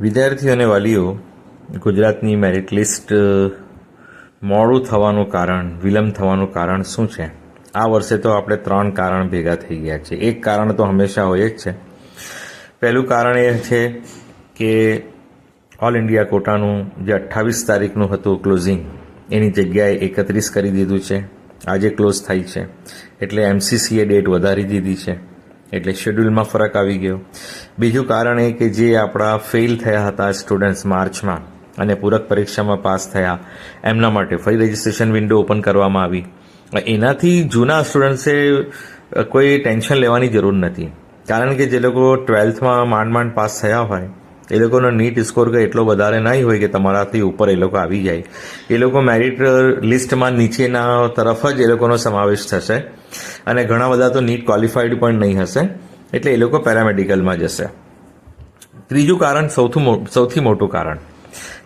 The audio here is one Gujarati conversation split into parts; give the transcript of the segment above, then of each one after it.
વિદ્યાર્થીઓ અને વાલીઓ, ગુજરાતની મેરિટ લિસ્ટ મોડું થવાનું કારણ, વિલંબ થવાનું કારણ શું છે? આ વર્ષે તો આપણે ત્રણ કારણ ભેગા થઈ ગયા છે. એક કારણ તો હંમેશા હોય જ છે. પહેલું કારણ એ છે કે ઓલ ઇન્ડિયા કોટાનું જે અઠ્ઠાવીસ તારીખનું હતું ક્લોઝિંગ એની જગ્યાએ એકત્રીસ કરી દીધું છે. આજે ક્લોઝ થાય છે. એટલે એમસીસીએ ડેટ વધારી દીધી છે. એટલે શેડ્યુલમાં ફરક આવી ગયો. બીજું કારણ એ કે જે આપણા ફેલ થયા હતા સ્ટુડન્ટ્સ માર્ચમાં અને પૂરક પરીક્ષામાં પાસ થયા, એમના માટે ફરી રજિસ્ટ્રેશન વિન્ડો ઓપન કરવામાં આવી. એનાથી જૂના સ્ટુડન્ટ્સે કોઈ ટેન્શન લેવાની જરૂર નથી. કારણ કે જે લોકો ટ્વેલ્થમાં માંડ માંડ પાસ થયા હોય એ લોકોનો નીટ સ્કોર કંઈ એટલો વધારે નહીં હોય કે તમારાથી ઉપર એ લોકો આવી જાય. એ લોકો મેરિટ લિસ્ટમાં નીચેના તરફ જ એ લોકોનો સમાવેશ થશે. અને ઘણા બધા તો નીટ ક્વોલિફાઈડ પણ નહીં હશે. એટલે એ લોકો પેરામેડિકલમાં જશે. ત્રીજું કારણ સૌથી સૌથી મોટું કારણ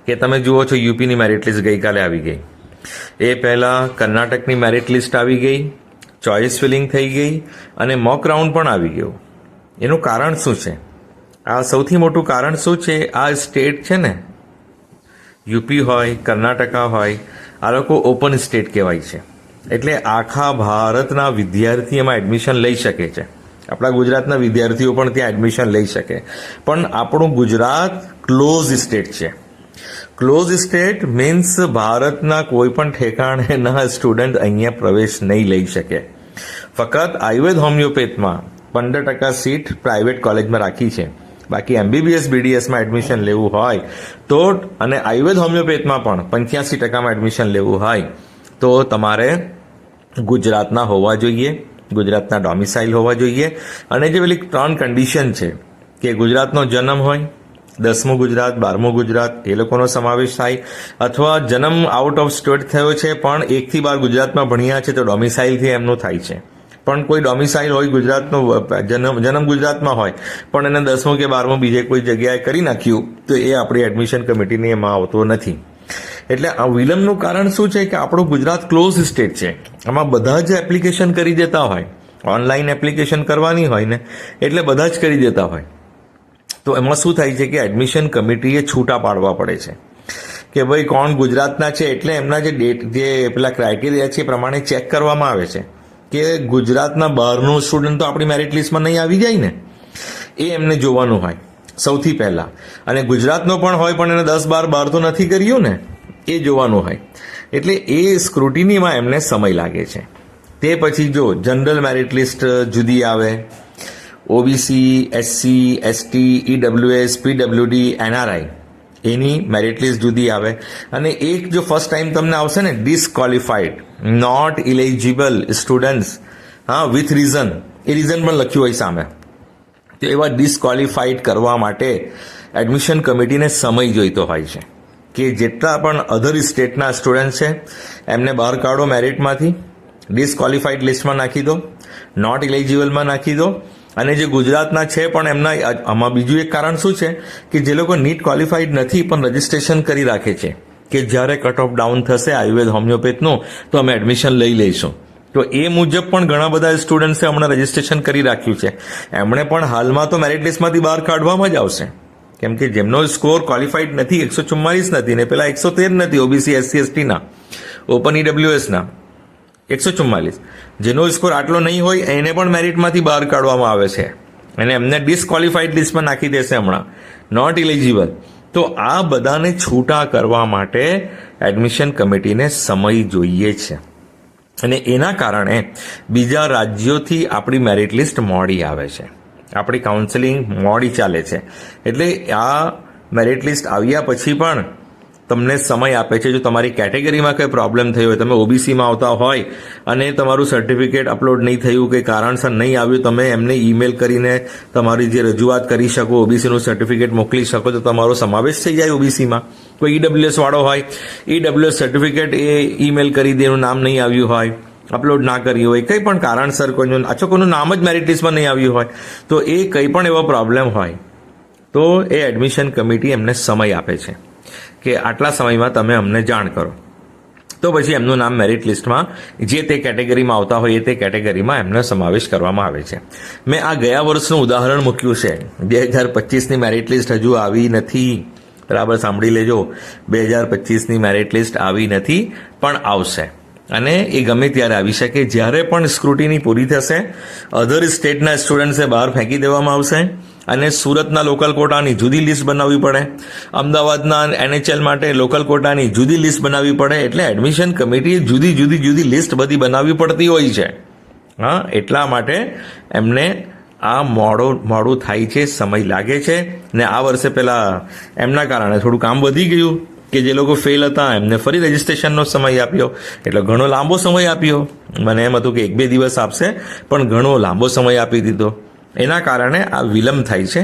કે તમે જુઓ છો યુપીની મેરિટ લિસ્ટ ગઈકાલે આવી ગઈ. એ પહેલાં કર્ણાટકની મેરિટ લિસ્ટ આવી ગઈ ચોઇસ ફિલિંગ થઈ ગઈ અને મોક રાઉન્ડ પણ આવી ગયું. એનું કારણ શું છે? આ સૌથી મોટું કારણ શું છે? આ સ્ટેટ છે ને, યુપી હોય, કર્ણાટકા હોય, આ લોકો ઓપન સ્ટેટ કહેવાય છે. એટલે આખા ભારતના વિદ્યાર્થી એમાં એડમિશન લઈ શકે છે. આપણા ગુજરાતના વિદ્યાર્થીઓ પણ ત્યાં એડમિશન લઈ શકે. પણ આપણું ગુજરાત ક્લોઝ સ્ટેટ છે. ક્લોઝ સ્ટેટ મીન્સ ભારતના કોઈ પણ ઠેકાણેના સ્ટુડન્ટ અહીંયા પ્રવેશ નહીં લઈ શકે. ફક્ત આયુર્વેદ હોમિયોપેથમાં પંદર ટકા સીટ પ્રાઇવેટ કોલેજમાં રાખી છે. બાકી એમબીબીએસ, બીડીએસમાં એડમિશન લેવું હોય તો અને આયુર્વેદ હોમિયોપેથમાં પણ પંચ્યાસી ટકામાં એડમિશન લેવું હોય તો તમારે ગુજરાતના હોવા જોઈએ, ગુજરાતના ડોમિસાઇલ હોવા જોઈએ. અને જે પેલી ત્રણ કન્ડિશન છે કે ગુજરાતનો જન્મ હોય, દસમું ગુજરાત, બારમું ગુજરાત, એ લોકોનો સમાવેશ થાય, અથવા જન્મ આઉટ ઓફ સ્ટેટ થયો છે, પણ એકથી બાર ગુજરાતમાં ભણ્યા છે તો ડોમિસાઇલથી એમનું થાય છે. પણ કોઈ ડોમિસાઇલ હોય ગુજરાતનો, જન્મ જન્મ ગુજરાતમાં હોય, પણ એને દસમું કે બારમું બીજે કોઈ જગ્યાએ કરી નાખ્યું, તો એ આપણી એડમિશન કમિટીની એમાં આવતો નથી. એટલે આ વિલંબનું કારણ શું છે કે આપણું ગુજરાત ક્લોઝ સ્ટેટ છે. આમાં બધા જ એપ્લિકેશન કરી દેતા હોય. ઓનલાઈન એપ્લિકેશન કરવાની હોય ને, એટલે બધા જ કરી દેતા હોય. તો એમાં શું થાય છે કે એડમિશન કમિટીએ છૂટા પાડવા પડે છે. કે ભાઈ કોણ ગુજરાતના છે, એટલે એમના જે ડેટ જે પેલા ક્રાઇટેરિયા છે એ પ્રમાણે ચેક કરવામાં આવે છે. કે ગુજરાતના બહારનું સ્ટુડન્ટ તો આપણી મેરિટ લિસ્ટમાં નહીં આવી જાય ને? એ એમને જોવાનું હોય, સૌથી પહેલા. અને ગુજરાતનો પણ હોય, પણ એને દસ બાર બાર તો નથી કર્યું ને, એ જોવાનું હોય. એટલે એ સ્ક્રુટિનીમાં એમને સમય લાગે છે. તે પછી જો જનરલ મેરિટ લિસ્ટ જુદી આવે. OBC SC ST EWS PWD NRI એની મેરિટ લિસ્ટ જુદી આવે. અને એક જો ફર્સ્ટ ટાઈમ તમને આવશે ને ડિસક્વોલિફાઈડ નોટ ઇલિજિબલ સ્ટુડન્ટ્સ હા વિથ રીઝન એ રીઝન પણ લખ્યું હોય સામે. તો એવા ડિસ્કવોલિફાઈડ કરવા માટે એડમિશન કમિટીને સમય જોઈતો હોય છે. કે જેટલા પણ અધર સ્ટેટના સ્ટુડન્ટ છે, એમને બહાર કાઢો મેરિટમાંથી ડિસ્કવોલિફાઈડ લિસ્ટમાં નાખી દો નોટ ઇલિજિબલમાં નાખી દો, અને જે ગુજરાતના છે પણ એમના, આમાં બીજું એક કારણ શું છે? કે જે લોકો નીટ ક્વોલિફાઈડ નથી પણ રજિસ્ટ્રેશન કરી રાખે છે. કે જ્યારે કટ ઓફ ડાઉન થશે આયુર્વેદ હોમિયોપેથનું તો અમે એડમિશન લઈ લઈશું. તો એ મુજબ પણ ઘણા બધા સ્ટુડન્ટ્સે હમણાં રજિસ્ટ્રેશન કરી રાખ્યું છે. એમણે પણ હાલમાં તો મેરિટ લિસ્ટમાંથી બહાર કાઢવામાં જ આવશે. કેમ કે જેમનો સ્કોર ક્વોલિફાઈડ નથી, એકસો ચુમ્માલીસ નથી ને પેલા એકસો તેર નથી ઓબીસી એસસી એસટીના ઓપન ઈડબ્લ્યુએસના એકસો ચુમ્માલીસ જેનો સ્કોર આટલો નહીં હોય, એને પણ મેરિટમાંથી બહાર કાઢવામાં આવે છે. અને એમને ડિસ્કવોલિફાઈડ લિસ્ટમાં નાખી દેશે હમણાં. નોટ ઇલિજિબલ તો આ બધાને છૂટા કરવા માટે એડમિશન કમિટીને સમય જોઈએ છે. અને એના કારણે બીજા રાજ્યોથી આપણી મેરિટ લિસ્ટ મોડી આવે છે. આપણી કાઉન્સેલિંગ મોડી ચાલે છે. એટલે આ મેરિટ લિસ્ટ આવ્યા પછી પણ તમને સમય આપે છે. જો તમારી કેટેગરીમાં કંઈ પ્રોબ્લેમ થયો હોય, તમે ઓબીસીમાં આવતા હોય અને તમારું સર્ટિફિકેટ અપલોડ નહીં થયું કે કારણસર નહીં આવ્યું, તમે એમને ઈમેલ કરીને તમારી જે રજૂઆત કરી શકો ઓબીસીનું સર્ટિફિકેટ મોકલી શકો, તો તમારો સમાવેશ થઈ જાય ઓબીસીમાં કોઈ ઈડબ્લ્યુએસ વાળો હોય ઈડબ્લ્યુએસ સર્ટિફિકેટ એ ઈમેલ કરી દે, એનું નામ નહીં આવ્યું હોય અપલોડ ના કર્યું હોય, કંઈ પણ કારણસર કોઈનું, અચ્છા, કોઈનું નામ જ મેરિટ નહીં આવ્યું હોય, તો એ કંઈ પણ એવો પ્રોબ્લેમ હોય, તો એ એડમિશન કમિટી એમને સમય આપે છે. કે આટલા સમયમાં તમે અમને જાણ કરો. તો પછી એમનું નામ મેરિટ લિસ્ટમાં જે તે કેટેગરીમાં આવતા હોય તે કેટેગરીમાં એમનો સમાવેશ કરવામાં આવે છે. મેં આ ગયા વર્ષનું ઉદાહરણ મૂક્યું છે. બે હજાર પચીસની મેરિટ લિસ્ટ હજુ આવી નથી. બરાબર, સાંભળી લેજો. બે હજાર પચીસની મેરિટ લિસ્ટ આવી નથી, પણ આવશે. અને એ ગમે ત્યારે આવી શકે. જ્યારે પણ સ્ક્રુટીની પૂરી થશે અધર સ્ટેટના સ્ટુડન્ટ્સે બહાર ફેંકી દેવામાં આવશે. અને સુરતના લોકલ કોટાની જુદી લિસ્ટ બનાવવી પડે. અમદાવાદના એનએચએલ માટે લોકલ કોટાની જુદી લિસ્ટ બનાવવી પડે એટલે એડમિશન કમિટીએ જુદી જુદી જુદી લિસ્ટ બધી બનાવવી પડતી હોય છે. હા, એટલા માટે એમને આ મોડો, મોડું થાય છે, સમય લાગે છે ને આ વર્ષે પહેલાં એમના કારણે થોડું કામ વધી ગયું કે જે લોકો ફેલ હતા, એમને ફરી રજીસ્ટ્રેશનનો સમય આપ્યો. એટલે ઘણો લાંબો સમય આપ્યો. મને એમ હતું કે એક બે દિવસ આપશે, પણ ઘણો લાંબો સમય આપી દીધો. એના કારણે આ વિલંબ થાય છે.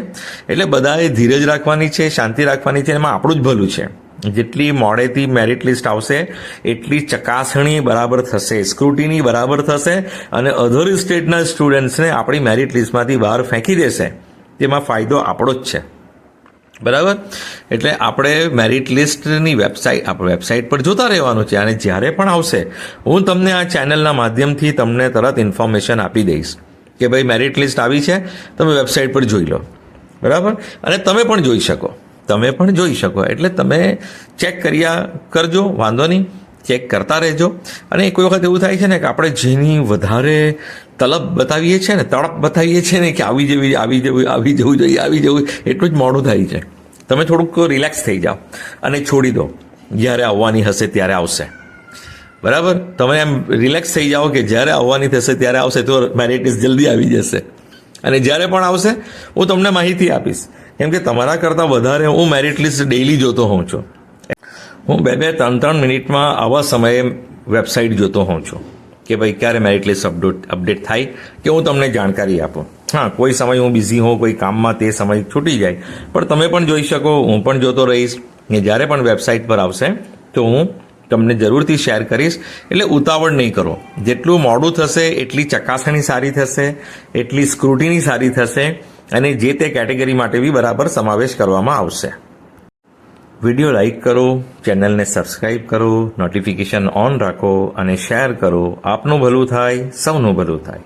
એટલે બધાએ ધીરજ રાખવાની છે, શાંતિ રાખવાની છે, એમાં આપણું જ ભલું છે. જેટલી મોડેથી મેરિટ લિસ્ટ આવશે, એટલી ચકાસણી બરાબર થશે સ્ક્રુટીની બરાબર થશે અને અધર સ્ટેટના સ્ટુડન્ટ્સને આપણી મેરિટ લિસ્ટમાંથી બહાર ફેંકી દેશે. તેમાં ફાયદો આપણો જ છે. બરાબર? એટલે આપણે મેરિટ લિસ્ટની વેબસાઇટ આપણે વેબસાઇટ પર જોતા રહેવાનું છે અને જ્યારે પણ આવશે, હું તમને આ ચેનલના માધ્યમથી તમને તરત ઇન્ફોર્મેશન આપી દઈશ. કે ભાઈ મેરિટ લિસ્ટ આવી છે, તમે વેબસાઇટ પર જોઈ લો. બરાબર? અને તમે પણ જોઈ શકો. તમે પણ જોઈ શકો. એટલે તમે ચેક કર્યા કરજો, વાંધો નહીં. ચેક કરતા રહેજો. અને કોઈ વખત એવું થાય છે ને કે આપણે જેની વધારે તલબ બતાવીએ છીએ ને, તડપ બતાવીએ છીએ ને કે આવી જેવી, આવી જવું આવી જવું જોઈએ, આવી જવું એટલું જ મોડું થાય છે. તમે થોડુંક રિલેક્સ થઈ જાઓ અને છોડી દો. જ્યારે આવવાની હશે ત્યારે આવશે. બરાબર? તમે એમ રિલેક્સ થઈ જાઓ કે જ્યારે આવવાની થશે, ત્યારે આવશે, તો મેરિટિસ જલ્દી આવી જશે. અને જ્યારે પણ આવશે, હું તમને માહિતી આપીશ. કેમ કે તમારા કરતાં વધારે હું મેરિટ લિસ્ટ ડેઇલી જોતો હોઉં છું. હું બે બે ત્રણ ત્રણ મિનિટમાં આવા સમયે વેબસાઇટ જોતો હોઉં છું કે ભાઈ ક્યારે મેરિટ લિસ્ટ અપડેટ અપડેટ થાય કે હું તમને જાણકારી આપું. હા, કોઈ સમય હું બિઝી હોઉં, કોઈ કામમાં તે સમય છૂટી જાય. પણ તમે પણ જોઈ શકો, હું પણ જોતો રહીશ ને જ્યારે પણ વેબસાઇટ પર આવશે, તો હું તમને જરૂરથી શેર કરીશ. એટલે ઉતાવળ નહીં કરો. જેટલું મોડું થશે, એટલી ચકાસણી સારી થશે, એટલી સ્ક્રુટીની સારી થશે અને જે તે કેટેગરી માટે બી બરાબર સમાવેશ કરવામાં આવશે. વીડિયો લાઈક કરો, ચેનલને સબસ્ક્રાઇબ કરો, નોટિફિકેશન ઓન રાખો અને શેર કરો. આપનું ભલું થાય, સૌનું ભલું થાય.